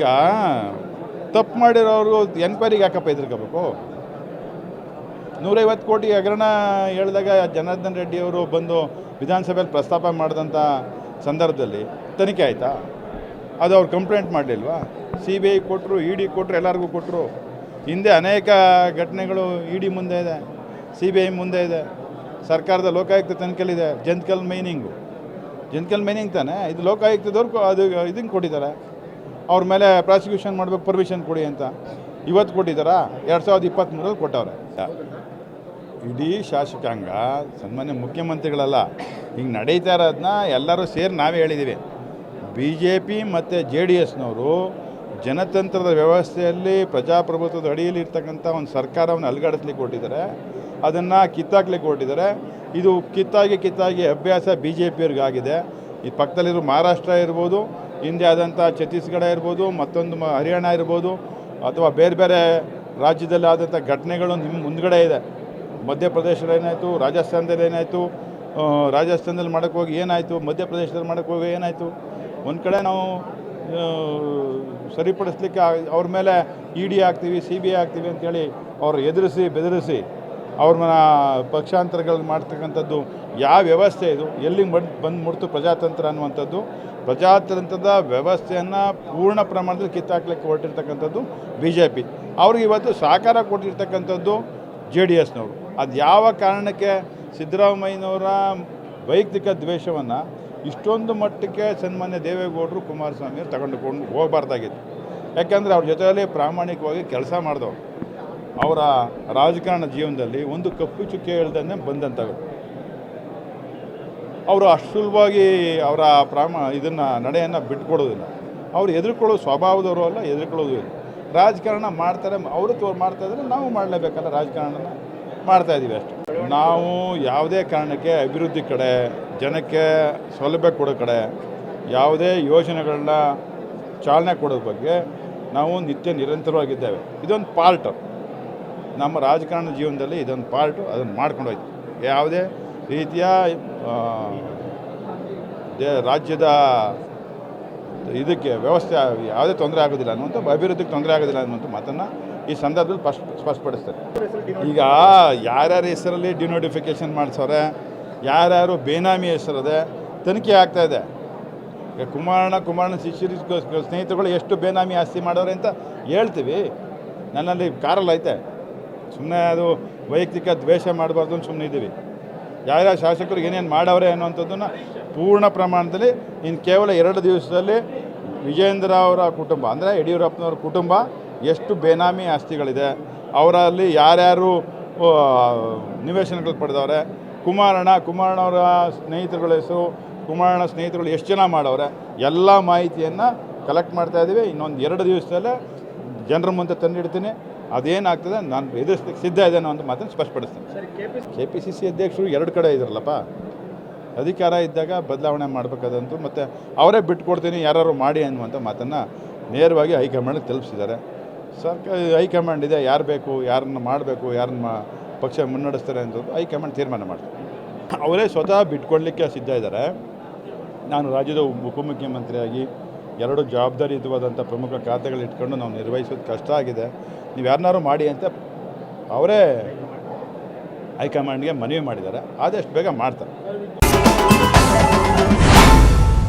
ಈಗ ತಪ್ಪು ಮಾಡಿರೋರು ಎನ್ಕ್ವೈರಿಗೆ ಯಾಕಪ್ಪ ಹೆದರ್ಕೋಬೇಕು? ನೂರೈವತ್ತು ಕೋಟಿ ಹಗರಣ ಹೇಳಿದಾಗ ಜನಾರ್ದನ್ ರೆಡ್ಡಿ ಅವರು ಬಂದು ವಿಧಾನಸಭೆಯಲ್ಲಿ ಪ್ರಸ್ತಾಪ ಮಾಡಿದಂಥ ಸಂದರ್ಭದಲ್ಲಿ ತನಿಖೆ ಆಯಿತಾ? ಅದು ಅವ್ರು ಕಂಪ್ಲೇಂಟ್ ಮಾಡಲಿಲ್ವಾ? ಸಿ ಬಿ ಐ ಕೊಟ್ಟರು ಇ ಡಿ ಕೊಟ್ಟರು ಎಲ್ಲರಿಗೂ ಕೊಟ್ಟರು ಹಿಂದೆ ಅನೇಕ ಘಟನೆಗಳು ಇ ಡಿ ಮುಂದೆ ಇದೆ ಸಿ ಬಿ ಐ ಮುಂದೆ ಇದೆ. ಸರ್ಕಾರದ ಲೋಕಾಯುಕ್ತ ತನಿಖೆಲಿದೆ ಜಂತ್ಕಲ್ ಮೈನಿಂಗು ಜಂತ್ಕಲ್ ಮೈನಿಂಗ್ ತಾನೆ? ಇದು ಲೋಕಾಯುಕ್ತದವ್ರು ಅದು ಇದನ್ನು ಕೊಟ್ಟಿದ್ದಾರೆ. ಅವ್ರ ಮೇಲೆ ಪ್ರಾಸಿಕ್ಯೂಷನ್ ಮಾಡಬೇಕು ಪರ್ಮಿಷನ್ ಕೊಡಿ ಅಂತ. ಇವತ್ತು ಕೊಟ್ಟಿದ್ದಾರಾ? ಎರಡು ಸಾವಿರದ ಇಪ್ಪತ್ತ್ಮೂರಲ್ಲಿ ಕೊಟ್ಟವ್ರೆ. ಇಡೀ ಶಾಸಕಾಂಗ, ಸನ್ಮಾನ್ಯ ಮುಖ್ಯಮಂತ್ರಿಗಳಲ್ಲ, ಹಿಂಗೆ ನಡೀತಾ ಇರೋದನ್ನ ಎಲ್ಲರೂ ಸೇರಿ ನಾವೇ ಹೇಳಿದ್ದೀವಿ ಬಿ ಜೆ ಪಿ ಮತ್ತು ಜೆ ಡಿ ಎಸ್ನವರು ಜನತಂತ್ರದ ವ್ಯವಸ್ಥೆಯಲ್ಲಿ, ಪ್ರಜಾಪ್ರಭುತ್ವದ ಅಡಿಯಲ್ಲಿ ಇರ್ತಕ್ಕಂಥ ಒಂದು ಸರ್ಕಾರವನ್ನು ಅಲ್ಗಾಡಿಸ್ಲಿಕ್ಕೆ ಕೊಟ್ಟಿದ್ದಾರೆ. ಅದನ್ನು ಕಿತ್ತಾಕ್ಲಿಕ್ಕೆ ಕೊಟ್ಟಿದ್ದಾರೆ. ಇದು ಕಿತ್ತಾಗಿ ಕಿತ್ತಾಗಿ ಅಭ್ಯಾಸ ಬಿ ಜೆ ಪಿಯವ್ರಿಗಾಗಿದೆ ಈ ಪಕ್ಕದಲ್ಲಿರೋ ಮಹಾರಾಷ್ಟ್ರ ಇರ್ಬೋದು ಹಿಂದೆ ಆದಂಥ ಛತ್ತೀಸ್ಗಢ ಇರ್ಬೋದು, ಮತ್ತೊಂದು ಹರಿಯಾಣ ಇರ್ಬೋದು, ಅಥವಾ ಬೇರೆ ಬೇರೆ ರಾಜ್ಯದಲ್ಲಿ ಆದಂಥ ಘಟನೆಗಳು ನಿಮ್ಮ ಮುಂದ್ಗಡೆ ಇದೆ. ಮಧ್ಯಪ್ರದೇಶದಲ್ಲಿ ಏನಾಯಿತು, ರಾಜಸ್ಥಾನದಲ್ಲಿ ಏನಾಯಿತು ರಾಜಸ್ಥಾನದಲ್ಲಿ ಮಾಡೋಕ್ಕೆ ಹೋಗಿ ಏನಾಯಿತು, ಮಧ್ಯಪ್ರದೇಶದಲ್ಲಿ ಮಾಡೋಕ್ಕೆ ಹೋಗಿ ಏನಾಯಿತು? ಒಂದು ಕಡೆ ನಾವು ಸರಿಪಡಿಸ್ಲಿಕ್ಕೆ ಅವ್ರ ಮೇಲೆ ಇ ಡಿ ಹಾಕ್ತೀವಿ, ಸಿ ಬಿ ಐ ಹಾಕ್ತೀವಿ ಅಂತೇಳಿ ಅವ್ರು ಎದುರಿಸಿ, ಬೆದರಿಸಿ ಅವ್ರ ಪಕ್ಷಾಂತರಗಳು ಮಾಡ್ತಕ್ಕಂಥದ್ದು, ಯಾವ ವ್ಯವಸ್ಥೆ ಇದು? ಎಲ್ಲಿ ಬಂದು ಬಂದು ಮುಡ್ತು ಪ್ರಜಾತಂತ್ರ ಅನ್ನುವಂಥದ್ದು. ಪ್ರಜಾತಂತ್ರದ ವ್ಯವಸ್ಥೆಯನ್ನು ಪೂರ್ಣ ಪ್ರಮಾಣದಲ್ಲಿ ಕಿತ್ತಾಕ್ಲಿಕ್ಕೆ ಹೊರಟಿರ್ತಕ್ಕಂಥದ್ದು ಬಿ ಜೆ ಪಿ ಅವ್ರಿಗೆ ಇವತ್ತು ಸಹಕಾರ ಕೊಟ್ಟಿರ್ತಕ್ಕಂಥದ್ದು ಜೆ ಡಿ ಎಸ್ನವರು. ಅದು ಯಾವ ಕಾರಣಕ್ಕೆ ಸಿದ್ದರಾಮಯ್ಯನವರ ವೈಯಕ್ತಿಕ ದ್ವೇಷವನ್ನು ಇಷ್ಟೊಂದು ಮಟ್ಟಕ್ಕೆ ಸನ್ಮಾನ್ಯ ದೇವೇಗೌಡರು ಕುಮಾರಸ್ವಾಮಿಯವರು ತಗೊಂಡುಕೊಂಡು ಹೋಗಬಾರ್ದಾಗಿತ್ತು. ಯಾಕೆಂದರೆ ಅವ್ರ ಜೊತೆಯಲ್ಲಿ ಪ್ರಾಮಾಣಿಕವಾಗಿ ಕೆಲಸ ಮಾಡಿದವರು. ಅವರ ರಾಜಕಾರಣ ಜೀವನದಲ್ಲಿ ಒಂದು ಕಪ್ಪು ಚುಕ್ಕೆ ಹೇಳ್ದೇ ಬಂದಂಥವ್ರು. ಅವರು ಅಷ್ಟು ಸುಲಭವಾಗಿ ಅವರ ಪ್ರಾಮ ಇದನ್ನು ನಡೆಯನ್ನು ಬಿಟ್ಕೊಡೋದಿಲ್ಲ. ಅವ್ರು ಎದುರ್ಕೊಳ್ಳೋ ಸ್ವಭಾವದವರು ಅಲ್ಲ, ಎದುರ್ಕೊಳ್ಳೋದು ಇಲ್ಲ. ರಾಜಕಾರಣ ಮಾಡ್ತಾರೆ, ಅವರು ತೋರು ಮಾಡ್ತಾ ಇದ್ರೆ ನಾವು ಮಾಡಲೇಬೇಕಲ್ಲ, ರಾಜಕಾರಣನ ಮಾಡ್ತಾ ಇದ್ದೀವಿ ಅಷ್ಟು. ನಾವು ಯಾವುದೇ ಕಾರಣಕ್ಕೆ ಅಭಿವೃದ್ಧಿ ಕಡೆ, ಜನಕ್ಕೆ ಸೌಲಭ್ಯ ಕೊಡೋ ಕಡೆ ಯಾವುದೇ ಯೋಜನೆಗಳನ್ನ ಚಾಲನೆ ಕೊಡೋದ್ರ ಬಗ್ಗೆ ನಾವು ನಿತ್ಯ ನಿರಂತರವಾಗಿದ್ದೇವೆ. ಇದೊಂದು ಪಾರ್ಟ್. ನಮ್ಮ ರಾಜಕಾರಣ ಜೀವನದಲ್ಲಿ ಇದೊಂದು ಪಾರ್ಟು, ಅದನ್ನು ಮಾಡ್ಕೊಂಡೋಯ್ತು ಯಾವುದೇ ರೀತಿಯ ರಾಜ್ಯದ ಇದಕ್ಕೆ ವ್ಯವಸ್ಥೆ ಯಾವುದೇ ತೊಂದರೆ ಆಗೋದಿಲ್ಲ ಅನ್ನುವಂಥ, ಅಭಿವೃದ್ಧಿಗೆ ತೊಂದರೆ ಆಗೋದಿಲ್ಲ ಅನ್ನುವಂಥ ಮಾತನ್ನು ಈ ಸಂದರ್ಭದಲ್ಲಿ ಫಸ್ಟ್ ಸ್ಪಷ್ಟಪಡಿಸ್ತಾರೆ. ಈಗ ಯಾರ್ಯಾರ ಹೆಸರಲ್ಲಿ ಡಿನೋಟಿಫಿಕೇಷನ್ ಮಾಡಿಸೋರೆ ಯಾರ್ಯಾರು ಬೇನಾಮಿ ಹೆಸರದೆ ತನಿಖೆ ಆಗ್ತಾ ಇದೆ. ಈಗ ಕುಮಾರಣ ಕುಮಾರಣ್ಣ ಶಿಷ್ಯರ, ಸ್ನೇಹಿತರುಗಳು ಎಷ್ಟು ಬೇನಾಮಿ ಆಸ್ತಿ ಮಾಡೋರೆ ಅಂತ ಹೇಳ್ತೀವಿ. ನನ್ನಲ್ಲಿ ಕಾರಲ್ಲ ಐತೆ. ಸುಮ್ಮನೆ ಅದು ವೈಯಕ್ತಿಕ ದ್ವೇಷ ಮಾಡಬಾರ್ದು ಅಂತ ಸುಮ್ಮನೆ ಇದ್ದೀವಿ. ಯಾರ್ಯಾರ ಶಾಸಕರು ಏನೇನು ಮಾಡವ್ರೆ ಅನ್ನುವಂಥದ್ದನ್ನು ಪೂರ್ಣ ಪ್ರಮಾಣದಲ್ಲಿ ಇನ್ನು ಕೇವಲ ಎರಡು ದಿವಸದಲ್ಲಿ ವಿಜೇಂದ್ರ ಅವರ ಕುಟುಂಬ, ಅಂದರೆ ಯಡಿಯೂರಪ್ಪನವ್ರ ಕುಟುಂಬ ಎಷ್ಟು ಬೇನಾಮಿ ಆಸ್ತಿಗಳಿದೆ. ಅವರಲ್ಲಿ ಯಾರ್ಯಾರು ನಿವೇಶನಗಳು ಪಡೆದವ್ರೆ? ಕುಮಾರಣ್ಣ, ಕುಮಾರಣ್ಣವರ ಸ್ನೇಹಿತರುಗಳ ಹೆಸರು, ಕುಮಾರಣ್ಣ ಸ್ನೇಹಿತರುಗಳು ಎಷ್ಟು ಜನ ಮಾಡವ್ರೆ? ಎಲ್ಲ ಮಾಹಿತಿಯನ್ನು ಕಲೆಕ್ಟ್ ಮಾಡ್ತಾ ಇದ್ದೀವಿ ಇನ್ನೊಂದು ಎರಡು ದಿವಸದಲ್ಲೇ ಜನರ ಮುಂದೆ ತಂದಿಡ್ತೀನಿ. ಅದೇನಾಗ್ತದೆ ನಾನು ಎದುರಿಸ್ಲಿಕ್ಕೆ ಸಿದ್ಧ ಇದ್ದೇನೆ ಅಂತ ಮಾತನ್ನು ಸ್ಪಷ್ಟಪಡಿಸ್ತೇನೆ. ಕೆ ಪಿ ಸಿ ಸಿ ಅಧ್ಯಕ್ಷರು ಎರಡು ಕಡೆ ಇದ್ರಲ್ಲಪ್ಪ. ಅಧಿಕಾರ ಇದ್ದಾಗ ಬದಲಾವಣೆ ಮಾಡಬೇಕಾದಂತು ಮತ್ತು ಅವರೇ ಬಿಟ್ಕೊಡ್ತೀನಿ ಯಾರು ಮಾಡಿ ಅನ್ನುವಂಥ ಮಾತನ್ನು ನೇರವಾಗಿ ಹೈಕಮಾಂಡ್ ತಲುಪಿಸಿದ್ದಾರೆ. ಸರ್ಕಾರ ಹೈಕಮಾಂಡ್ ಇದೆ ಯಾರು ಬೇಕು ಯಾರನ್ನ ಮಾಡಬೇಕು ಯಾರನ್ನ ಮಾ- ಪಕ್ಷ ಮುನ್ನಡೆಸ್ತಾರೆ ಅಂತ ಹೈಕಮಾಂಡ್ ತೀರ್ಮಾನ ಮಾಡ್ತಾರೆ. ಅವರೇ ಸ್ವತಃ ಬಿಟ್ಕೊಡ್ಲಿಕ್ಕೆ ಸಿದ್ಧ ಇದ್ದಾರೆ. ನಾನು ರಾಜ್ಯದ ಉಪ- ಉಪಮುಖ್ಯಮಂತ್ರಿಯಾಗಿ ಎರಡು ಜವಾಬ್ದಾರಿಯುತವಾದಂಥ ಪ್ರಮುಖ ಖಾತೆಗಳು ಇಟ್ಕೊಂಡು ನಾವು ನಿರ್ವಹಿಸೋದು ಕಷ್ಟ ಆಗಿದೆ. ನೀವು ಯಾರನ್ನಾರು ಮಾಡಿ ಅಂತ ಅವರೇ ಹೈಕಮಾಂಡ್ಗೆ ಮನವಿ ಮಾಡಿದ್ದಾರೆ. ಆದಷ್ಟು ಬೇಗ ಮಾಡ್ತಾರೆ.